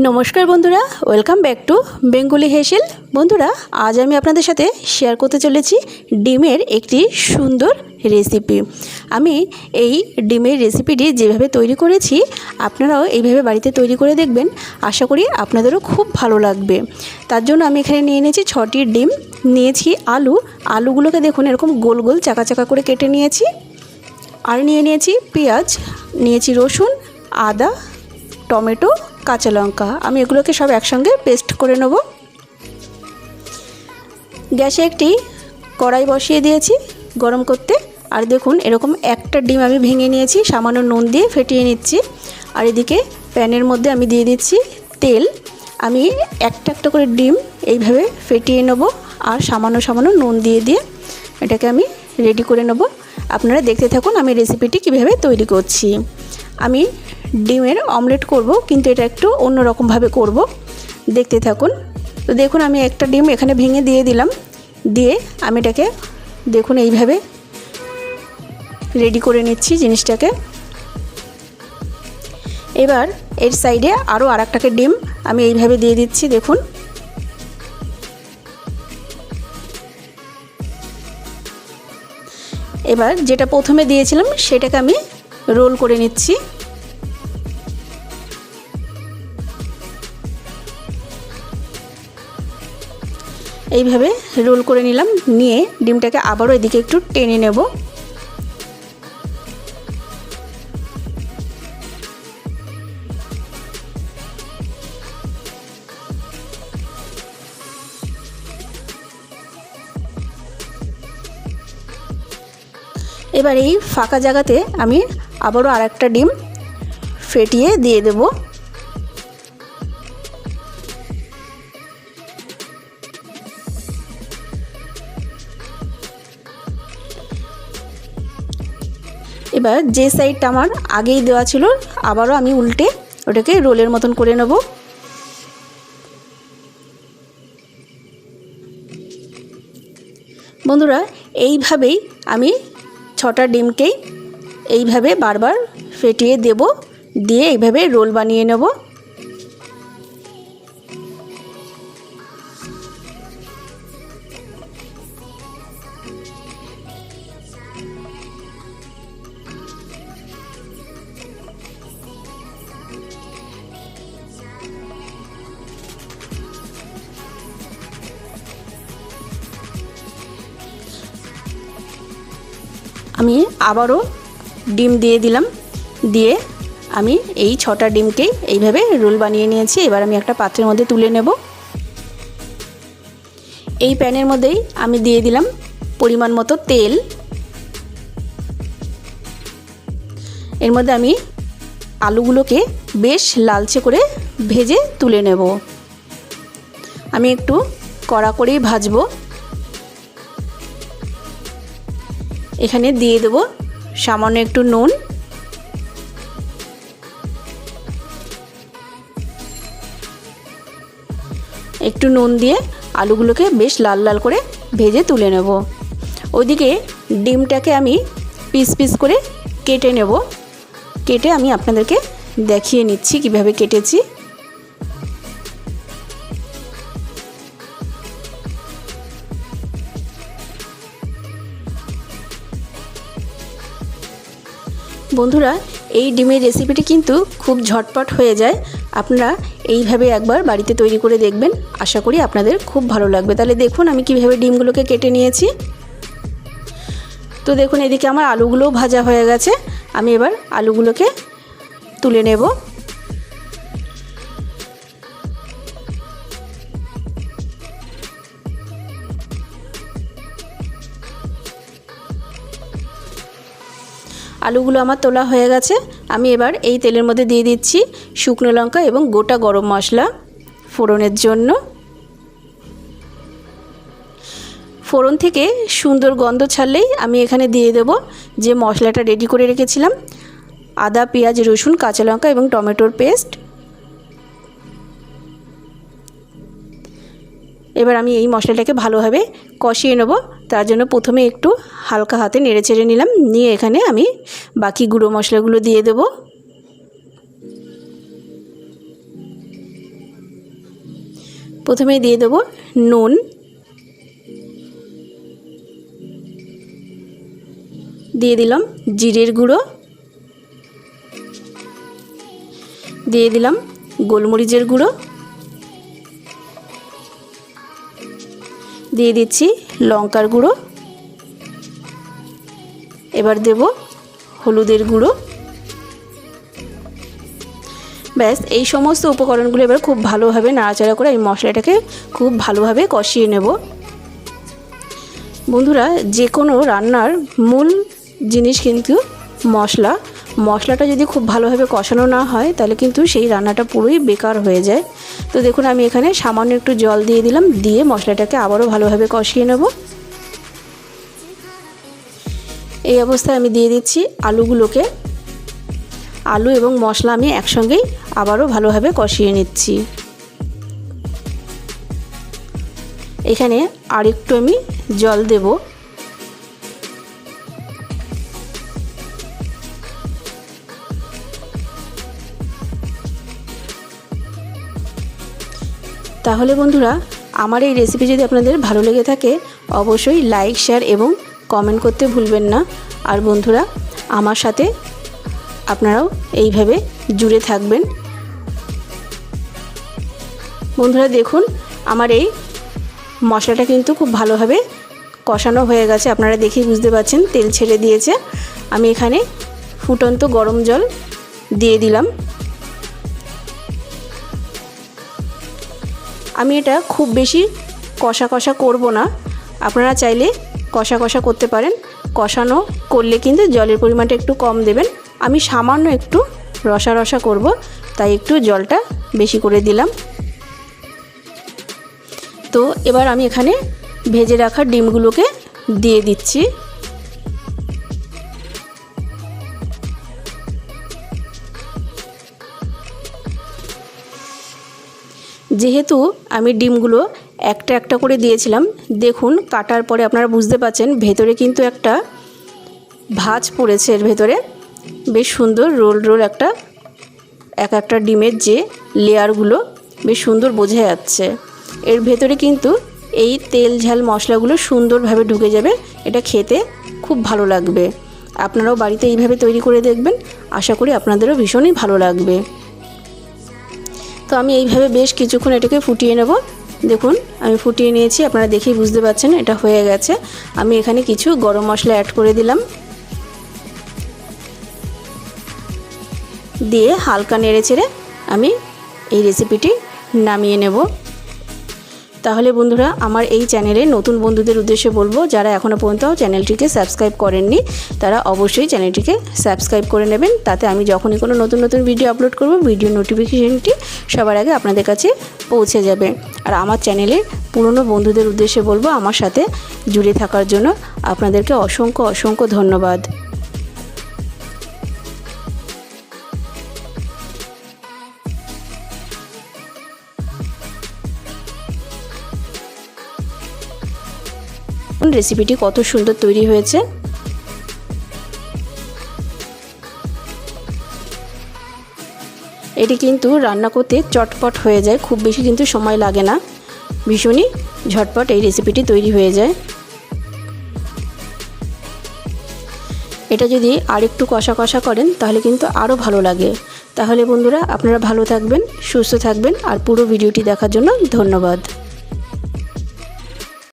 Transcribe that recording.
নমস্কার বন্ধুরা welcome back to Bengali হেসেল বন্ধুরা, আজ আমি আপনাদের সাথে শেয়ার করতে চলেছি ডিমের একটি সুন্দর রেসিপি আমি এই ডিমের রেসিপিটি যেভাবে তৈরি করেছি, আপনারাও এইভাবে বাড়িতে তৈরি করে দেখবেন। আশা করি আপনাদেরও খুব ভালো লাগবে। তার জন্য আমি এখানে নিয়ে নিয়েছি ছটি ডিম, নিয়েছি আলু। আলুগুলোকে দেখুন, এরকম গোল গোল, চাকা চাকা করে কেটে নিয়েছি। আর নিয়ে নিয়েছি পেঁয়াজ, নিয়েছি রসুন, আদা, টমেটো কাঁচা লঙ্কা। আমি এগুলোকে সব একসঙ্গে পেস্ট করে নেব। গ্যাসে একটি কড়াই বসিয়ে দিয়েছি গরম করতে। আর দেখুন, এরকম একটা ডিম আমি ভেঙে নিয়েছি, সামান্য নুন দিয়ে ফেটিয়ে নিচ্ছি। আর এদিকে প্যানের মধ্যে আমি দিয়ে দিচ্ছি তেল। আমি একটা একটা করে ডিম এইভাবে ফেটিয়ে নেব আর সামান্য সামান্য নুন দিয়ে দিয়ে এটাকে আমি রেডি করে নেব। আপনারা দেখতে থাকুন আমি রেসিপিটি কীভাবে তৈরি করছি। আমি ডিমের অমলেট করব, কিন্তু এটা একটু অন্যরকমভাবে করব। দেখতে থাকুন। তো দেখুন, আমি একটা ডিম এখানে ভেঙে দিয়ে দিলাম। দিয়ে আমি এটাকে, দেখুন, এইভাবে রেডি করে নিচ্ছি জিনিসটাকে। এবার এর সাইডে আরও আর একটাকে ডিম আমি এইভাবে দিয়ে দিচ্ছি, দেখুন। এবার যেটা প্রথমে দিয়েছিলাম, সেটাকে আমি রোল করে নিচ্ছি। এইভাবে রোল করে নিলাম, নিয়ে ডিমটাকে আবারও এদিকে একটু টেনে নেব। এবার এই ফাঁকা জায়গাতে আমি আবারও আর একটা ডিম ফেটিয়ে দিয়ে দেবো। এবার যে সাইডটা আমার আগেই দেওয়া ছিল, আবারও আমি উল্টে ওটাকে রোলের মতন করে নেব। বন্ধুরা, এইভাবেই আমি ছটা ডিমকেই এইভাবে বারবার ফেটিয়ে দেব, দিয়ে এইভাবে রোল বানিয়ে নেব। আমি আবারও ডিম দিয়ে দিলাম। দিয়ে আমি এই ছটা ডিমকেই এইভাবে রোল বানিয়ে নিয়েছি। এবার আমি একটা পাত্রের মধ্যে তুলে নেব। এই প্যানের মধ্যেই আমি দিয়ে দিলাম পরিমাণ মতো তেল। এর মধ্যে আমি আলুগুলোকে বেশ লালচে করে ভেজে তুলে নেব। আমি একটু কড়া করেই ভাজবো। এখানে দিয়ে দেবো সামান্য একটু নুন। একটু নুন দিয়ে আলুগুলোকে বেশ লাল লাল করে ভেজে তুলে নেব। ওইদিকে ডিমটাকে আমি পিস পিস করে কেটে নেব। কেটে আমি আপনাদেরকে দেখিয়ে নিচ্ছি কীভাবে কেটেছি। বন্ধুরা, এই ডিমের রেসিপিটি কিন্তু খুব ঝটপট হয়ে যায়। আপনারা এইভাবে একবার বাড়িতে তৈরি করে দেখবেন। আশা করি আপনাদের খুব ভালো লাগবে। তাহলে দেখুন আমি কীভাবে ডিমগুলোকে কেটে নিয়েছি। তো দেখুন, এদিকে আমার আলুগুলোও ভাজা হয়ে গেছে। আমি এবার আলুগুলোকে তুলে নেব। আলুগুলো আমার তোলা হয়ে গেছে। আমি এবার এই তেলের মধ্যে দিয়ে দিচ্ছি শুকনো লঙ্কা এবং গোটা গরম মশলা ফোড়নের জন্য। ফোড়ন থেকে সুন্দর গন্ধ ছাড়লেই আমি এখানে দিয়ে দেব যে মশলাটা রেডি করে রেখেছিলাম। আদা, পেঁয়াজ, রসুন, কাঁচা লঙ্কা এবং টমেটোর পেস্ট এবার আমি এই মশলাটাকে ভালোভাবে কষিয়ে নেব। তার জন্য প্রথমে একটু হালকা হাতে নেড়ে চেড়ে নিলাম। নিয়ে এখানে আমি বাকি গুঁড়ো মশলাগুলো দিয়ে দেব। প্রথমে দিয়ে দেবো নুন। দিয়ে দিলাম জিরের গুঁড়ো। দিয়ে দিলাম গোলমরিচের গুঁড়ো। দিয়ে দিচ্ছি লঙ্কার গুঁড়ো। এবার দেব হলুদের গুঁড়ো। ব্যাস, এই সমস্ত উপকরণগুলো এবার খুব ভালোভাবে নাড়াচাড়া করে এই মশলাটাকে খুব ভালোভাবে কষিয়ে নেব। বন্ধুরা যে কোনো রান্নার মূল জিনিস কিন্তু মশলা। মশলাটা যদি খুব ভালোভাবে কষানো না হয়, তাহলে কিন্তু সেই রান্নাটা পুরোই বেকার হয়ে যায়। তো দেখুন, আমি এখানে সামান্য একটু জল দিয়ে দিলাম, দিয়ে মশলাটাকে আবারও ভালোভাবে কষিয়ে নেব। এই অবস্থায় আমি দিয়ে দিচ্ছি আলুগুলোকে। আলু এবং মশলা আমি একসঙ্গেই আবারও ভালোভাবে কষিয়ে নিচ্ছি। এখানে আরেকটু আমি জল দেব। তাহলে বন্ধুরা, আমার এই রেসিপি যদি আপনাদের ভালো লেগে থাকে, অবশ্যই লাইক শেয়ার এবং কমেন্ট করতে ভুলবেন না। আর বন্ধুরা, আমার সাথে আপনারাও এইভাবে জুড়ে থাকবেন। বন্ধুরা, দেখুন, আমার এই মশলাটা কিন্তু খুব ভালোভাবে কষানো হয়ে গেছে। আপনারা দেখেই বুঝতে পারছেন, তেল ছেড়ে দিয়েছে। আমি এখানে ফুটন্ত গরম জল দিয়ে দিলাম। আমি এটা খুব বেশি কষা কষা করব না। আপনারা চাইলে কষা কষা করতে পারেন। কষানো করলে কিন্তু জলের পরিমাণটা একটু কম দেবেন। আমি সামান্য একটু রসা রসা করব, তাই একটু জলটা বেশি করে দিলাম। তো এবার আমি এখানে ভেজে রাখা ডিমগুলোকে দিয়ে দিচ্ছি। যেহেতু আমি ডিমগুলো একটা একটা করে দিয়েছিলাম, দেখুন কাটার পরে আপনারা বুঝতে পারছেন, ভেতরে কিন্তু একটা ভাজ পড়েছে এর ভেতরে। বেশ সুন্দর রোল রোল একটা, এক একটা ডিমের যে লেয়ারগুলো বেশ সুন্দর বোঝা যাচ্ছে। এর ভেতরে কিন্তু এই তেল ঝাল মশলাগুলো সুন্দরভাবে ঢুকে যাবে, এটা খেতে খুব ভালো লাগবে। আপনারাও বাড়িতে এইভাবে তৈরি করে দেখবেন, আশা করি আপনাদেরও ভীষণই ভালো লাগবে। তো আমি এইভাবে বেশ কিছুক্ষণ এটাকে ফুটিয়ে নেব। দেখুন, আমি ফুটিয়ে নিয়েছি, আপনারা দেখেই বুঝতে পারছেন, এটা হয়ে গেছে। আমি এখানে কিছু গরম মশলা অ্যাড করে দিলাম। দিয়ে হালকা নেড়ে চেড়ে আমি এই রেসিপিটি নামিয়ে নেব। তাহলে বন্ধুরা, আমার এই চ্যানেলে নতুন বন্ধুদের উদ্দেশ্যে বলব, যারা এখনও পর্যন্ত চ্যানেলটিকে সাবস্ক্রাইব করেননি, তারা অবশ্যই চ্যানেলটিকে সাবস্ক্রাইব করে নেবেন। তাতে আমি যখনই কোনো নতুন নতুন ভিডিও আপলোড করব, ভিডিও নোটিফিকেশনটি সবার আগে আপনাদের কাছে পৌঁছে যাবে। আর আমার চ্যানেলের পুরনো বন্ধুদের উদ্দেশ্যে বলব, আমার সাথে জুড়ে থাকার জন্য আপনাদেরকে অসংখ্য অসংখ্য ধন্যবাদ। রেসিপিটি কত সুন্দর তৈরি হয়েছে। এটি কিন্তু রান্না করতে চটপট হয়ে যায়, খুব বেশি কিন্তু সময় লাগে না। ভীষণই ঝটপট এই রেসিপিটি তৈরি হয়ে যায়। এটা যদি আরেকটু কষা কষা করেন, তাহলে কিন্তু আরও ভালো লাগে। তাহলে বন্ধুরা, আপনারা ভালো থাকবেন, সুস্থ থাকবেন, আর পুরো ভিডিওটি দেখার জন্য ধন্যবাদ।